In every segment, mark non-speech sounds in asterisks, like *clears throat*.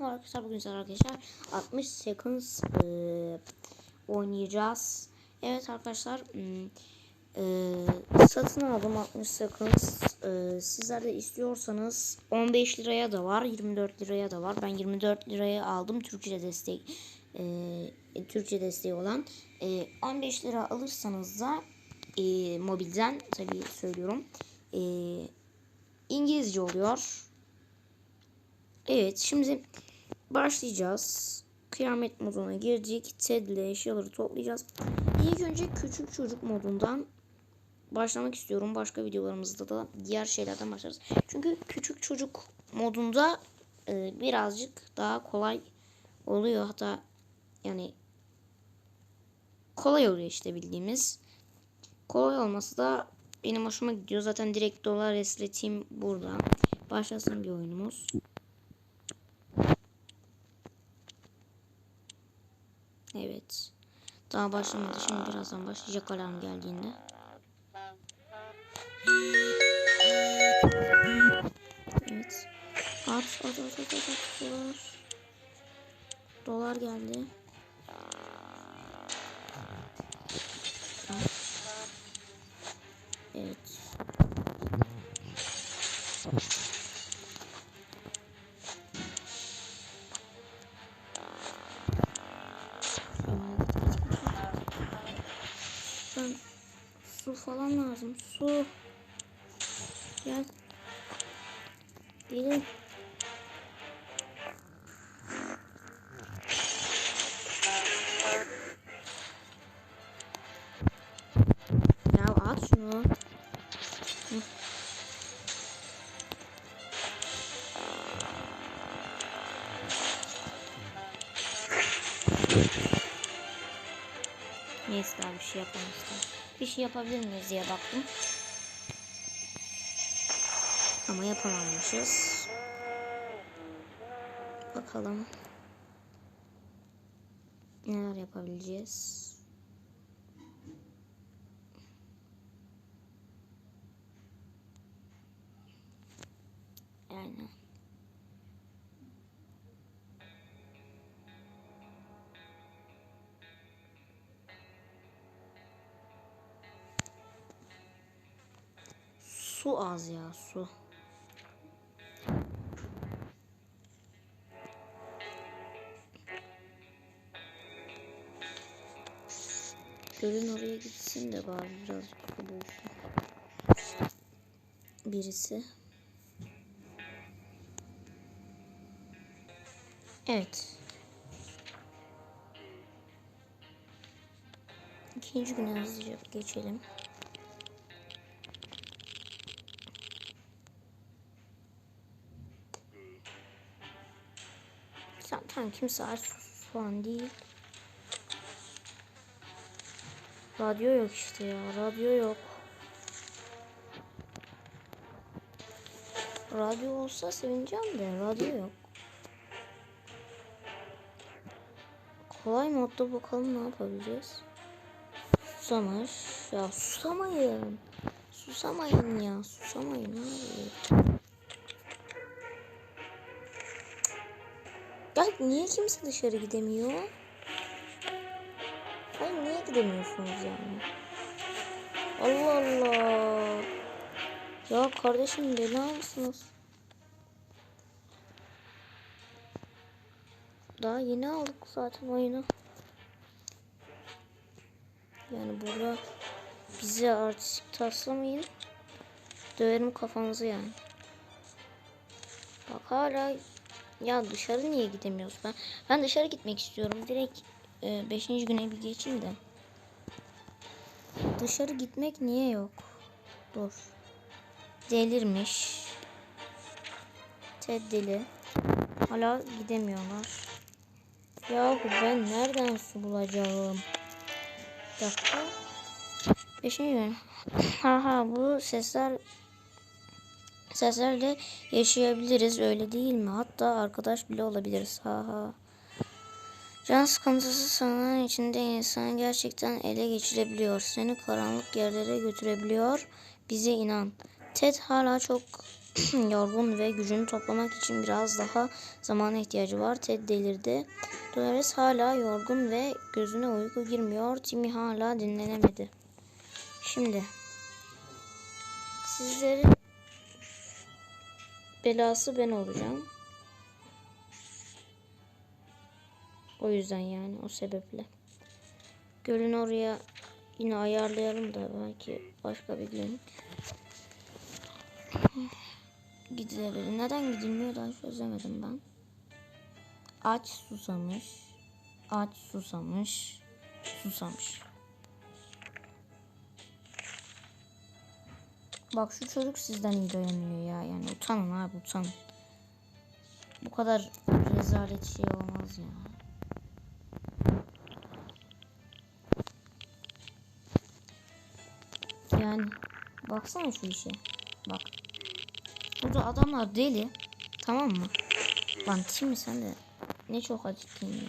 Merhaba arkadaşlar bugün sizlerle arkadaşlar 60 seconds e, oynayacağız. Evet arkadaşlar e, satın aldım 60 seconds. E, sizler istiyorsanız 15 liraya da var 24 liraya da var. Ben 24 liraya aldım Türkçe destek e, Türkçe desteği olan. E, 15 lira alırsanız da e, mobilden tabii söylüyorum. E, İngilizce oluyor. Evet şimdi başlayacağız. Kıyamet moduna girdik. Ted ile eşyaları toplayacağız. İlk önce küçük çocuk modundan başlamak istiyorum. Başka videolarımızda da diğer şeylerden başlarız. Çünkü küçük çocuk modunda e, birazcık daha kolay oluyor. Hatta yani kolay oluyor işte bildiğimiz. Kolay olması da benim hoşuma gidiyor. Zaten direkt dolar esleteyim burada. Başlasın bir oyunumuz. Evet. Daha başlamadı. Şimdi birazdan başlayacak alarm geldiğinde. Evet. At at at at at. at. Dolar. Dolar geldi. Evet. Su falan lazım. Su. Gel. Gelin. Ya at şunu. Neyse daha bir şey yapamıştım. Bir şey yapabilir miyiz diye baktım. Ama yapamamışız. Bakalım. Neler yapabileceğiz. Su az ya su. Gölün oraya gitsin de bari birazcık su bulsun. Birisi. Evet. İkinci güne hızlıca geçelim. Zaten kimse aç falan değil. Radyo yok işte ya. Radyo yok. Radyo olsa sevineceğim de radyo yok. Kolay modda bakalım ne yapabileceğiz. Susamış. Ya susamayın. Susamayın ya. Susamayın abi. Ya niye kimse dışarı gidemiyor? Hayır niye gidemiyorsunuz yani? Allah Allah. Ya kardeşim bela mısınız? Daha yeni aldık zaten oyunu. Yani burada bize artistik taslamayın. Döverim kafanızı yani. Bak hala ya dışarı niye gidemiyoruz ben? Ben dışarı gitmek istiyorum. Direkt 5. E, güne bir geçeyim de. Dışarı gitmek niye yok? Dur. Delirmiş. Ted deli. Hala gidemiyorlar. Yahu ben nereden su bulacağım? Bir dakika. Beşinci gün. *laughs* Haha bu sesler seslerle yaşayabiliriz öyle değil mi? Hatta arkadaş bile olabiliriz. Haha. Can sıkıntısı sanığın içinde insanı gerçekten ele geçirebiliyor. Seni karanlık yerlere götürebiliyor. Bize inan. Ted hala çok *clears throat* yorgun ve gücünü toplamak için biraz daha zamana ihtiyacı var. Ted delirdi. Dolores hala yorgun ve gözüne uyku girmiyor. Timmy hala dinlenemedi. Şimdi sizleri belası ben olacağım. O yüzden yani o sebeple. Gölün oraya yine ayarlayalım da belki başka bir gün gidilebilir. Neden gidilmiyor daha çözemedim ben. Aç susamış. Aç susamış. Susamış. Bak şu çocuk sizden iyi dayanıyor ya. Yani utanın abi utanın. Bu kadar rezalet şey olmaz ya. Yani baksana şu işe. Bak. Burada adamlar deli. Tamam mı? Lan şimdi sen de ne çok acıktın ya.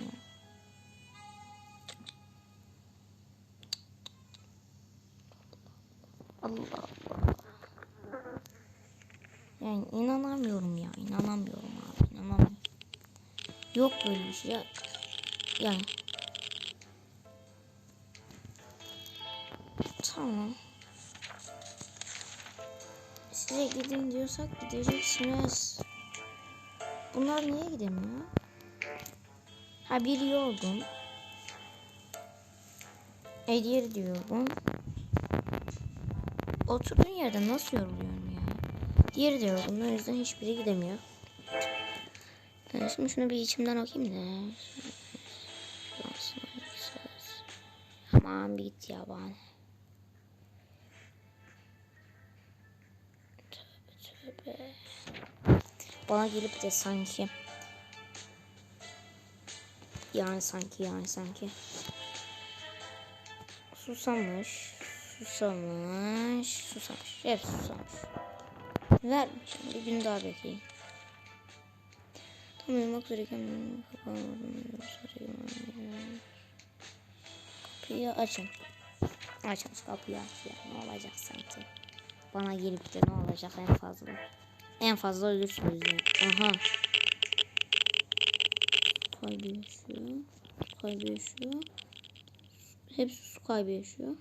Allah. Yani inanamıyorum ya. inanamıyorum abi. inanamıyorum. Yok böyle bir şey. Ya. Yani. Tamam. Size gidin diyorsak gideceksiniz. Bunlar niye gidemiyor? Ha biri yorgun. E diğeri de. Oturduğun yerde nasıl yoruluyorsun? Diğeri de yorgun. O yüzden hiçbiri gidemiyor. Ben şimdi şunu bir içimden okuyayım da. Aman bir git ya bana. Tövbe tövbe. Bana gelip de sanki. Yani sanki yani sanki. Susamış. Susamış. Susamış. Hep susamış. Vermiş. Bir gün daha bekleyin. Tam uyumak üzereyken Kapıyı açın. Açınız kapıyı aç ya. Ne olacak sanki? Bana gelip de ne olacak en fazla? En fazla ölürsünüz ya. Aha. Kaybı yaşıyor. Kaybı yaşıyor. Hepsi su kaybı yaşıyor.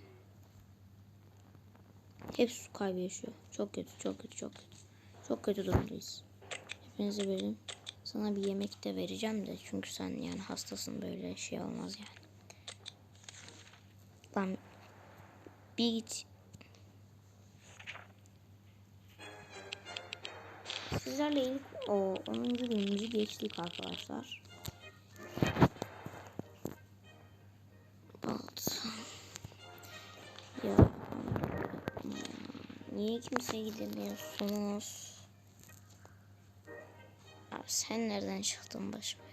Hepsi su kaybı yaşıyor. Çok kötü, çok kötü, çok kötü. Çok kötü durumdayız. Hepinize verin. Sana bir yemek de vereceğim de çünkü sen yani hastasın böyle şey olmaz yani. Lan bir git. Sizlerle ilk o 10. günümüzü geçtik arkadaşlar. Alt. Ya niye kimse gidemiyorsunuz? Sen nereden çıktın başıma?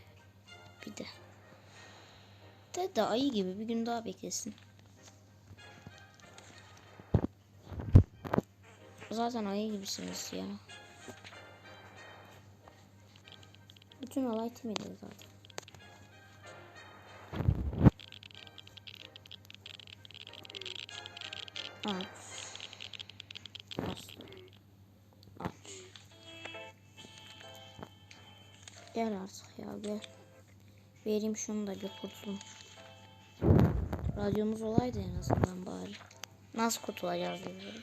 Bir de. De de ayı gibi bir gün daha beklesin. Zaten ayı gibisiniz ya. Bütün olay Timmy'de zaten. Gel artık ya gel. Vereyim şunu da kurtulun. Radyomuz olaydı en azından bari. Nasıl kurtulacağız diyorum.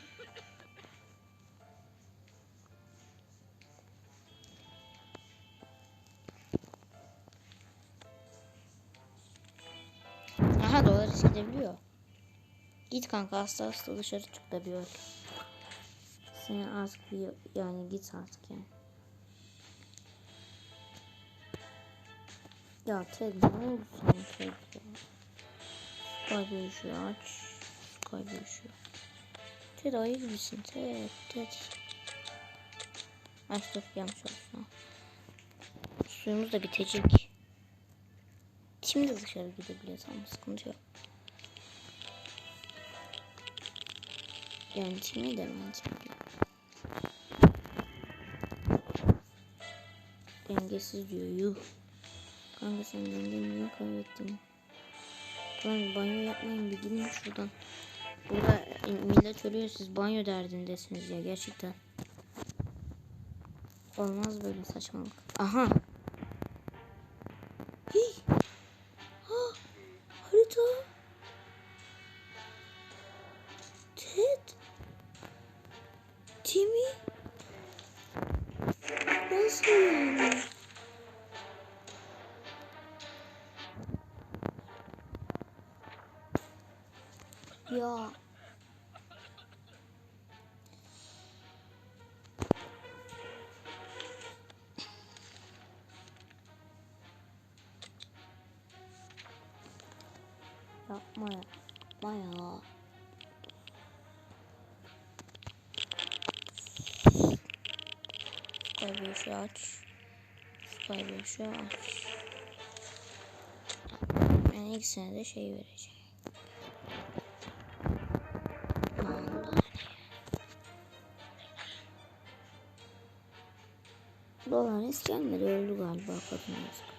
Aha dolar gidebiliyor. Git kanka hasta hasta dışarı çık da bir öl. Seni artık bir yani git artık yani. Ya Ted ne oldu sana Ted ya? Sky aç. Sky yaşıyor. Ted ayı gibisin Ted Ted. Aç dur yanlış olsun. Suyumuz da bitecek. Şimdi dışarı gidebiliyor tamam sıkıntı yok. Yani kimi de bence. Dengesiz diyor yuh. Kanka sen dengeni niye kaybettin? Lan banyo yapmayın bir gidin şuradan. Burada millet ölüyor siz banyo derdindesiniz ya gerçekten. Olmaz böyle saçmalık. Aha. Hii. Ha, harita. Ted. Timmy. Nasıl yani? Ya. Yapma ya. Yapma ya. Skybeşi aç. Skybeşi aç. Ben ikisine de şey vereceğim. Dolares gelmedi öldü galiba kadın yazık.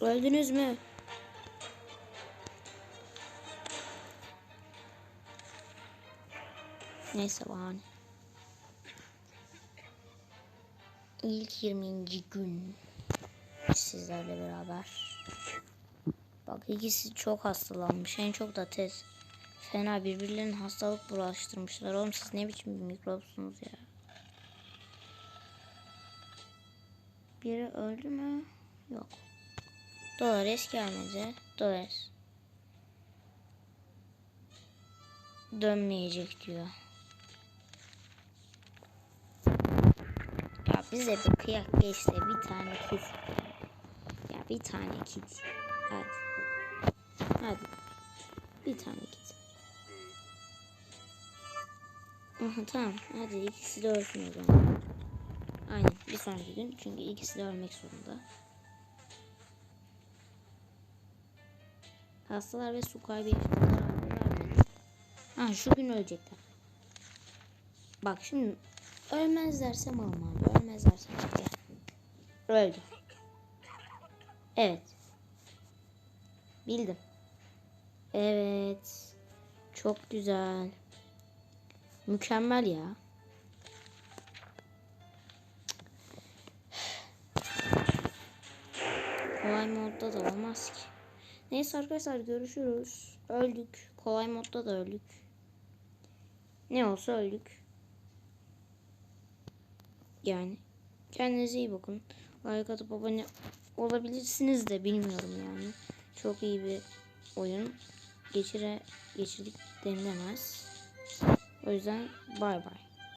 Öldünüz mü? Neyse bahane. İlk 20. gün sizlerle beraber. Bak ikisi çok hastalanmış. En çok da tez. Fena birbirlerinin hastalık bulaştırmışlar. Oğlum siz ne biçim bir mikropsunuz ya. Biri öldü mü? Yok. Dolores gelmedi. Dolores. Dönmeyecek diyor. Ya bize bir kıyak geçse bir tane kit. Ya bir tane kit. Hadi. Hadi. Bir tane kit. Aha, tamam. Hadi ikisi de ölsün o zaman. Aynen. Bir sonraki gün. Çünkü ikisi de ölmek zorunda. Hastalar ve su kaybı. Ha şu gün ölecekler. Bak şimdi ölmezlerse malım abi. Ölmezlerse gel. Öldü. Evet. Bildim. Evet. Çok güzel. Mükemmel ya. Kolay modda da olmaz ki. Neyse arkadaşlar görüşürüz. Öldük. Kolay modda da öldük. Ne olsa öldük. Yani. Kendinize iyi bakın. Like atıp abone olabilirsiniz de bilmiyorum yani. Çok iyi bir oyun. Geçire, geçirdik denilemez. O yüzden bay bay.